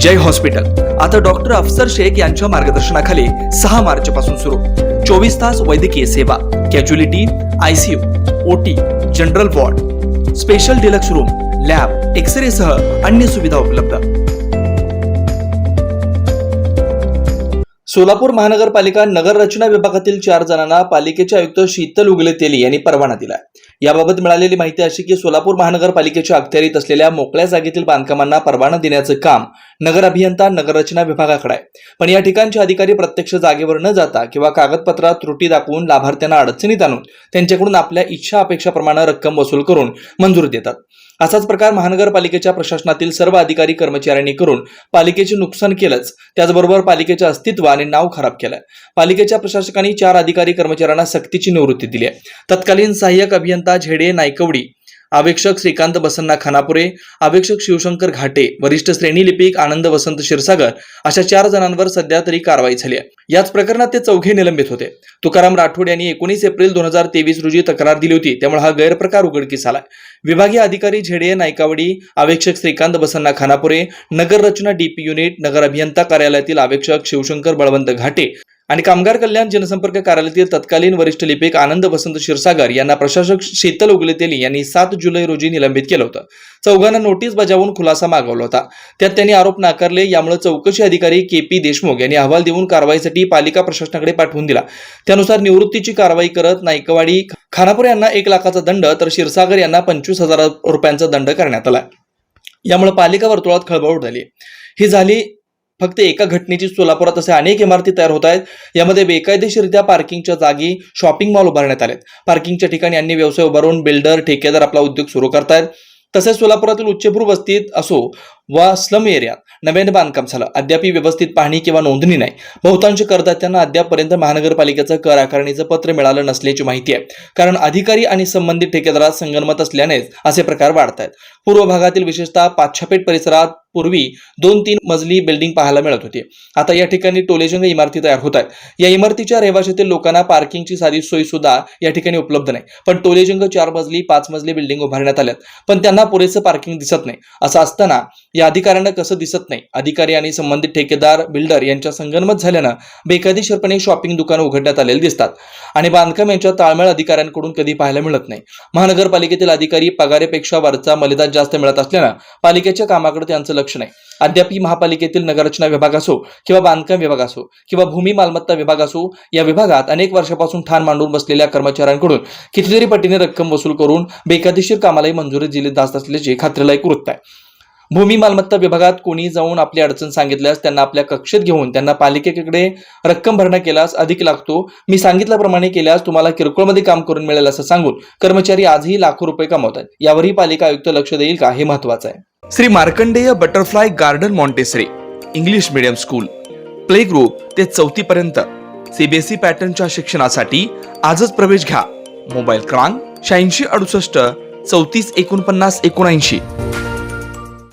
जय hospital. आता doctor अफसर शेख यांच्या मार्गदर्शनाखाली सहा मार्च पासून सुरू. चोवीस तास वैद्यकीय सेवा casualty ICU OT general ward special deluxe room lab x-ray सह अन्य सुविधा उपलब्ध. सोलापूर महानगरपालिका नगर रचना विभागातील चार जणांना पालिकेचे आयुक्त शीतल उगले तेली यांनी परवाना दिला याबाबत मिळालेली माहिती अशी की सोलापूर महानगरपालिकेच्या अखत्यारीत असलेल्या मोकळ्या जागेतील बांधकामांना परवाना देण्याचं काम नगर अभियंता नगर रचना विभागाकडे आहे. पण या ठिकाणचे अधिकारी प्रत्यक्ष जागेवर न जाता किंवा कागदपत्रात त्रुटी दाखवून लाभार्थ्यांना अडचणीत आणून त्यांच्याकडून आपल्या इच्छा अपेक्षाप्रमाणे रक्कम वसूल करून मंजूर देतात. असाच प्रकार महानगरपालिकेच्या प्रशासनातील सर्व अधिकारी कर्मचाऱ्यांनी करून पालिकेचे नुकसान केलंच. त्याचबरोबर पालिकेचे अस्तित्व आणि नाव खराब केलं पालिकेच्या प्रशासकांनी चार अधिकारी कर्मचाऱ्यांना सक्तीची निवृत्ती दिली आहे. तत्कालीन सहाय्यक अभियंता झेडे नायकवडी अवेक्षक श्रीकांत बसन्ना खानापुरे अवेक्षक शिवशंकर घाटे वरिष्ठ श्रेणी लिपिक आनंद वसंत क्षीरसागर अशा चार जणांवर सध्या तरी कारवाई झाली आहे. याच प्रकरणात ते चौघे निलंबित होते. तुकाराम राठोड यांनी एकोणीस एप्रिल दोन हजार तेवीस रोजी तक्रार दिली होती. त्यामुळे हा गैरप्रकार उघडकीस आलाय. विभागीय अधिकारी झेडे नायकावडी अवेक्षक श्रीकांत बसन्ना खानापुरे नगर रचना डीपी युनिट नगर अभियंता कार्यालयातील अवेक्षक शिवशंकर बळवंत घाटे आणि कामगार कल्याण जनसंपर्क कार्यालयातील तत्कालीन वरिष्ठ लिपिक आनंद वसंत क्षीरसागर यांना प्रशासक शीतल उगलेतेली यांनी सात जुलै रोजी निलंबित केलं होतं. चौघांना नोटीस बजावून खुलासा मागवला होता. त्यात त्यांनी आरोप नाकारले यामुळे चौकशी अधिकारी के पी देशमुख यांनी अहवाल देऊन कारवाईसाठी पालिका प्रशासनाकडे पाठवून दिला. त्यानुसार निवृत्तीची कारवाई करत नायकवाडी खानापूर यांना एक लाखाचा दंड तर क्षीरसागर यांना पंचवीस हजार रुपयांचा दंड करण्यात आला. यामुळे पालिका वर्तुळात खळबळ उडाली. ही झाली फक्त एका घटनेची सोलापुरात असे अनेक इमारती तयार होत आहेत. यामध्ये बेकायदेशीरित्या पार्किंगच्या जागी शॉपिंग मॉल उभारण्यात आलेत. पार्किंगच्या ठिकाणी अन्य व्यवसाय उभारून बिल्डर ठेकेदार आपला उद्योग सुरू करतायत. तसेच सोलापुरातील उच्चभ्रू वस्तीत असो वा स्लम एरियात नव्याने बांधकाम झालं. अद्याप व्यवस्थित पाहणी किंवा नोंदणी नाही. बहुतांश करदात्यांना अद्यापपर्यंत महानगरपालिकेचं कर आकारणीचं पत्र मिळालं नसल्याची माहिती आहे. कारण अधिकारी आणि संबंधित ठेकेदारात संगनमत असल्यानेच असे प्रकार वाढत आहेत पूर्व भागातील विशेषतः पाच्छापेठ परिसरात पूर्वी दोन तीन मजली बिल्डिंग पाहायला मिळत होती. आता या ठिकाणी टोलेजंग इमारती तयार होत आहेत. या इमारतीच्या रहिवाशातील लोकांना पार्किंगची साधी सोय सुद्धा या ठिकाणी उपलब्ध नाही. पण टोलेजंग चार मजली पाच मजली बिल्डिंग उभारण्यात आल्यात. पण त्यांना पुरेसं पार्किंग दिसत नाही. असं असताना या अधिकाऱ्यांना कसं दिसत नाही? अधिकारी आणि संबंधित ठेकेदार बिल्डर यांच्या संगनमत झाल्यानं बेकायदेशीरपणे शॉपिंग दुकानं उघडण्यात आलेली दिसतात आणि बांधकाम यांच्या ताळमेळ अधिकाऱ्यांकडून कधी पाहायला मिळत नाही. महानगरपालिकेतील अधिकारी पगारेपेक्षा वरचा मर्यादा जास्त मिळत असल्यानं पालिकेच्या कामाकडे त्यांचं लक्ष नाही. अद्याप महापालिकेतील नगररचना विभाग असो किंवा बांधकाम विभाग असो किंवा भूमी मालमत्ता विभाग असो या विभागात अनेक वर्षापासून ठाण मांडून बसलेल्या कर्मचाऱ्यांकडून कितीतरी पटीने रक्कम वसूल करून बेकायदेशीर कामालाही मंजुरी दिली जात असल्याचे खात्रीलायक वृत्त आहे. भूमी मालमत्ता विभागात कोणी जाऊन आपली अडचण सांगितल्यास त्यांना आपल्या कक्षेत घेऊन त्यांना पालिकेकडे रक्कम भरणा केल्यास अधिक लागतो. मी सांगितल्याप्रमाणे केल्यास तुम्हाला किरकोळमध्ये काम करून मिळेल असं सांगून कर्मचारी आजही लाखो रुपये कमावतात. यावरही पालिका आयुक्त लक्ष देईल का हे महत्वाचं आहे. Shri Markandeya butterfly garden Montessori English medium school play group ते चौथी पर्यंत. सीबीएसई पॅटर्नच्या शिक्षणासाठी आजच प्रवेश घ्या. मोबाईल क्रमांक शहाऐंशी अडुसष्ट चौतीस एकोणपन्नास एकोणऐंशी.